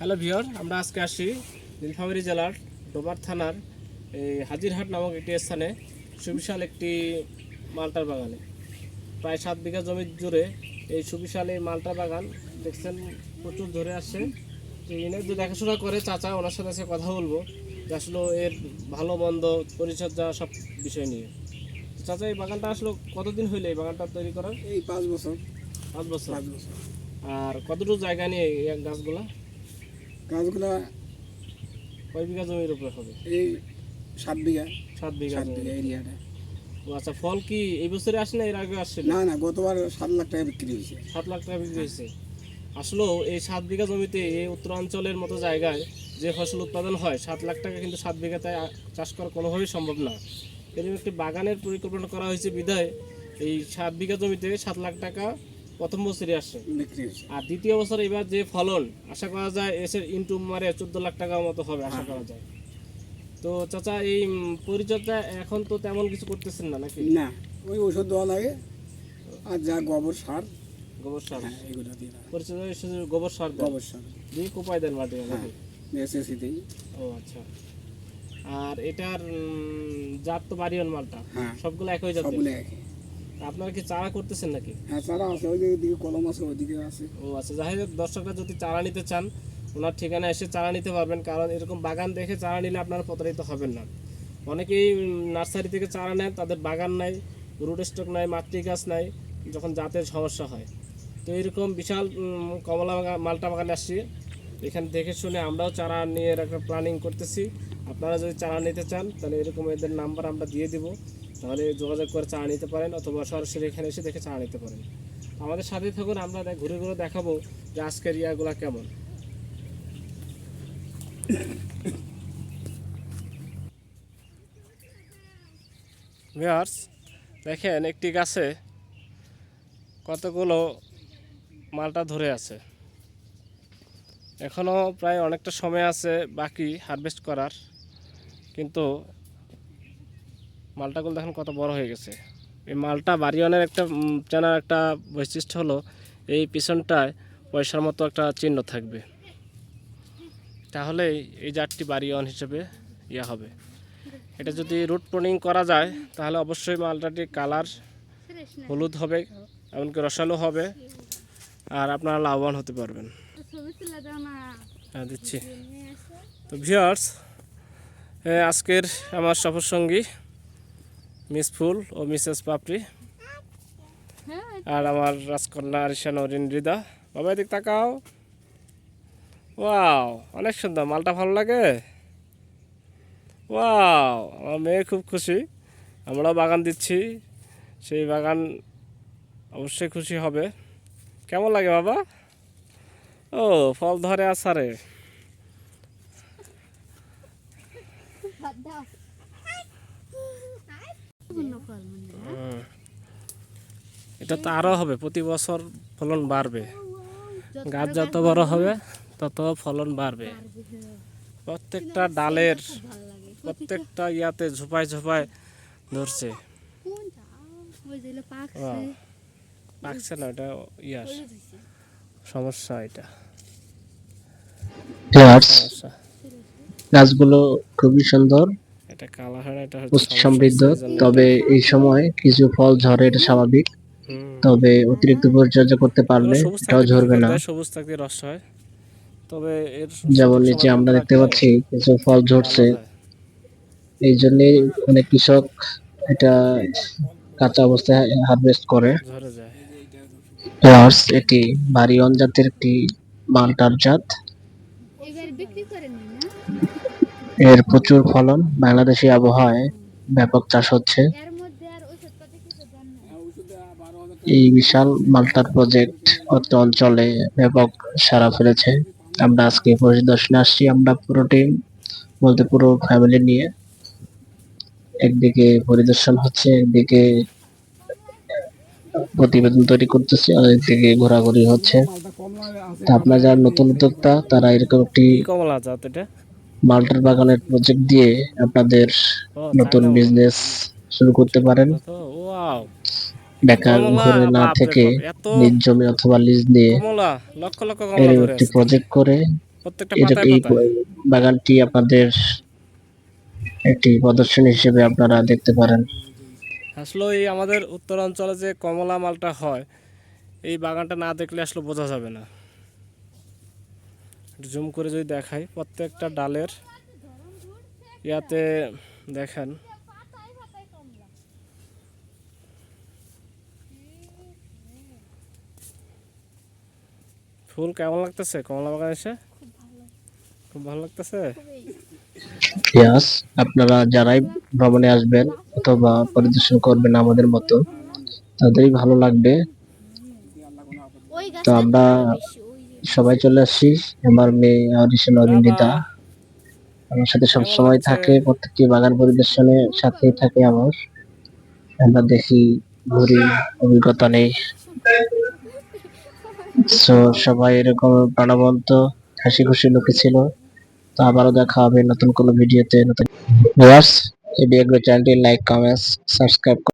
Hello viewer আমরা আজকে আসি নীলফামারী জেলার ডোবার থানার এই হাজিরহাট নামক একটি স্থানে সুবিশাল একটি মালটার বাগানে। প্রায় সাত বিঘা জমি জুড়ে এই সুবিশাল এই মালটা বাগান দেখছেন প্রচুর ধরে আসছে। তো এনে যে দেখাশোনা করে চাচা ওনার সাথে আজকে কথা বলব যে আসলে এর ভালো মন্দ পরিচর্যা সব বিষয় নিয়ে। চাচা এই বাগানটা আসলে কতদিন হইলে এই বাগানটা তৈরি করার? এই পাঁচ বছর। পাঁচ বছর। পাঁচ বছর। আর কতটুকু জায়গা নিয়ে এই গাছগুলা? গাছগুলা কয় বিঘা জমির উপরে হবে? এই সাত বিঘা। সাত বিঘা সাত বিঘা এরিয়াটা। আচ্ছা ফল কি এই বছরে আসে না এর আগে আসছিল না? না গতবার সাত লাখ টাকা বিক্রি হয়েছে। সাত লাখ টাকা বিক্রি হয়েছে। আসলেও এই সাত বিঘা জমিতে এই উত্তরাঞ্চলের মতো জায়গায় যে ফসল উৎপাদন হয় সাত লাখ টাকা কিন্তু সাত বিঘাতে চাষ করা কোনোভাবেই সম্ভব না। এরকম একটি বাগানের পরিকল্পনা করা হয়েছে বিধায় এই সাত বিঘা জমিতে সাত লাখ টাকা প্রথম বছরই আসে। আর দ্বিতীয় বছর এবার যে ফলন আশা করা যায় এসে ইনটু মারে চোদ্দ লাখ টাকার মতো হবে আশা করা যায়। তো চাচা এই পরিচর্যা এখন তো তেমন কিছু করতেছেন না নাকি? না ওই ওষুধ দেওয়া লাগে। আর যা গোবর সার গোবর সার। হ্যাঁ এগুলো দিয়ে পরিচর্যা শুধু গোবর সার গোবর সার। দিয়ে কোপায় দেন মাটি হ্যাঁ নাকি ও আচ্ছা। আর এটার জাত তো বাড়িয়ন মালটা। হ্যাঁ সবগুলো একই জাত সবগুলো একই। আপনারা কি চারা করতেছেন নাকি? হ্যাঁ চারা আছে ওই দিকে কলম আছে ওইদিকে আছে। ও আচ্ছা যাই হোক দর্শকরা যদি চারা নিতে চান ওনার ঠিকানা এসে চারা নিতে পারবেন কারণ এরকম বাগান দেখে চারা নিলে আপনারা প্রতারিত হবেন না। অনেকেই নার্সারি থেকে চারা নেন তাদের বাগান নাই রুট স্টক নাই মাতৃ গাছ নাই যখন জাতের সমস্যা হয়। তো এরকম বিশাল কমলা বাগান মালটা বাগানে আসছি। এখানে দেখে শুনে আমরাও চারা নিয়ে একটা প্ল্যানিং করতেছি। আপনারা যদি চারা নিতে চান তাহলে এরকম এদের নাম্বার আমরা দিয়ে দিব। তাহলে যোগাযোগ করে চা নিতে পারেন অথবা সরাসরি এখানে এসে দেখে চা নিতে পারেন। আমাদের সাথে থাকুন, আমরা ঘুরে ঘুরে দেখাবো যে আজকের ইয়াগুলা কেমন। ভিউয়ার্স, দেখেন একটি গাছে কতগুলো মালটা ধরে আছে। এখনও প্রায় অনেকটা সময় আছে বাকি হারভেস্ট করার, কিন্তু মালটাগুলো দেখেন কত বড় হয়ে গেছে। এই মালটা বাড়িওয়ানের একটা চেনার একটা বৈশিষ্ট্য হলো, এই পিছনটায় পয়সার মতো একটা চিহ্ন থাকবে। তাহলে এই জাতটি বাড়িওয়ান হিসেবে ইয়া হবে। এটা যদি রুট প্রনিং করা যায়, তাহলে অবশ্যই মালটাটি কালার হলুদ হবে, এমনকি রসালো হবে, আর আপনারা লাভবান হতে পারবেন। হ্যাঁ দিচ্ছি। তো ভিউয়ার্স আজকের আমার সফর সঙ্গী মিস ফুল ও মিসেস পাপড়ি। আর আমার রাজকন্যা আরিশা নরিন হৃদা বাবা, এদিক তাকাও। ওয়াও, অনেক সুন্দর। মালটা ভালো লাগে? ওয়াও, আমার মেয়ে খুব খুশি। আমরাও বাগান দিচ্ছি। সেই বাগান অবশ্যই খুশি হবে। কেমন লাগে বাবা? ও, ফল ধরে আসারে। এটা তো আরও হবে প্রতি বছর ফলন বাড়বে। গাছ যত বড় হবে তত ফলন বাড়বে। প্রত্যেকটা ডালের প্রত্যেকটা ইয়াতে ঝোপায় ঝোপায় ধরছে। পাকছে। না এটা ইয়ার সমস্যা এটা। গাছগুলো খুবই সুন্দর। এটা কালা এটা হচ্ছে সমৃদ্ধ তবে এই সময় কিছু ফল ঝরে এটা স্বাভাবিক। তবে অতিরিক্ত পরিচর্যা করতে পারলে এটাও ঝরবে না। সবুজ থাকতে রস হয়। তবে এর যেমন নিচে আমরা দেখতে পাচ্ছি কিছু ফল ঝরছে। এই জন্যে অনেক কৃষক এটা কাঁচা অবস্থায় হারভেস্ট করে। ফ্লাওয়ার্স এটি বারিয়ন জাতের একটি মালটার জাত। বিক্রি করেন না? এর প্রচুর ফলন বাংলাদেশি আবহাওয়ায় ব্যাপক চাষ হচ্ছে। এই বিশাল মাল্টার প্রজেক্ট অত অঞ্চলে ব্যাপক সারা ফেলেছে। আমরা আজকে পরিদর্শনে আসছি। আমরা পুরো টিম বলতে পুরো ফ্যামিলি নিয়ে একদিকে পরিদর্শন হচ্ছে, একদিকে প্রতিবেদন তৈরি করতেছি, আর একদিকে ঘোরাঘুরি হচ্ছে। আপনারা যারা নতুন উদ্যোক্তা, তারা এরকম একটি কমলা জাত এটা। মাল্টার বাগানের প্রজেক্ট দিয়ে আপনাদের নতুন বিজনেস শুরু করতে পারেন। বেকার ঘুরে না থেকে নিজ জমি অথবা লিজ নিয়ে কমলা লক্ষ লক্ষ কমলা এরকম একটি প্রজেক্ট করে পাতায়। বাগানটি আপনাদের একটি প্রদর্শনী হিসেবে আপনারা দেখতে পারেন। আসলে এই আমাদের উত্তরাঞ্চলে যে কমলা মালটা হয় এই বাগানটা না দেখলে আসলে বোঝা যাবে না। জুম করে যদি দেখাই প্রত্যেকটা ডালের ইয়াতে দেখেন। পাতায় পাতায় কমলা ফুল কেমন লাগতেছে? কমলা বাগান এসে? খুব ভালো লাগতেছে? ইয়াস আপনারা যারাই ভ্রমণে আসবেন অথবা পরিদর্শন করবেন আমাদের মতো তাদেরই ভালো লাগবে। তো আমরা সবাই চলে আসছি আমার মেয়ে অডিশন অরিন্দিতা আমার সাথে সব সময় থাকে প্রত্যেকটি বাগান পরিদর্শনে সাথেই থাকে আমার। আমরা দেখি ঘুরি অভিজ্ঞতা নেই। সো সবাই এরকম প্রাণবন্ত হাসি খুশি লোকে ছিল। তো আবারও দেখা হবে নতুন কোনো ভিডিওতে নতুন ভিউয়ার্স এই চ্যানেলটি লাইক কমেন্টস সাবস্ক্রাইব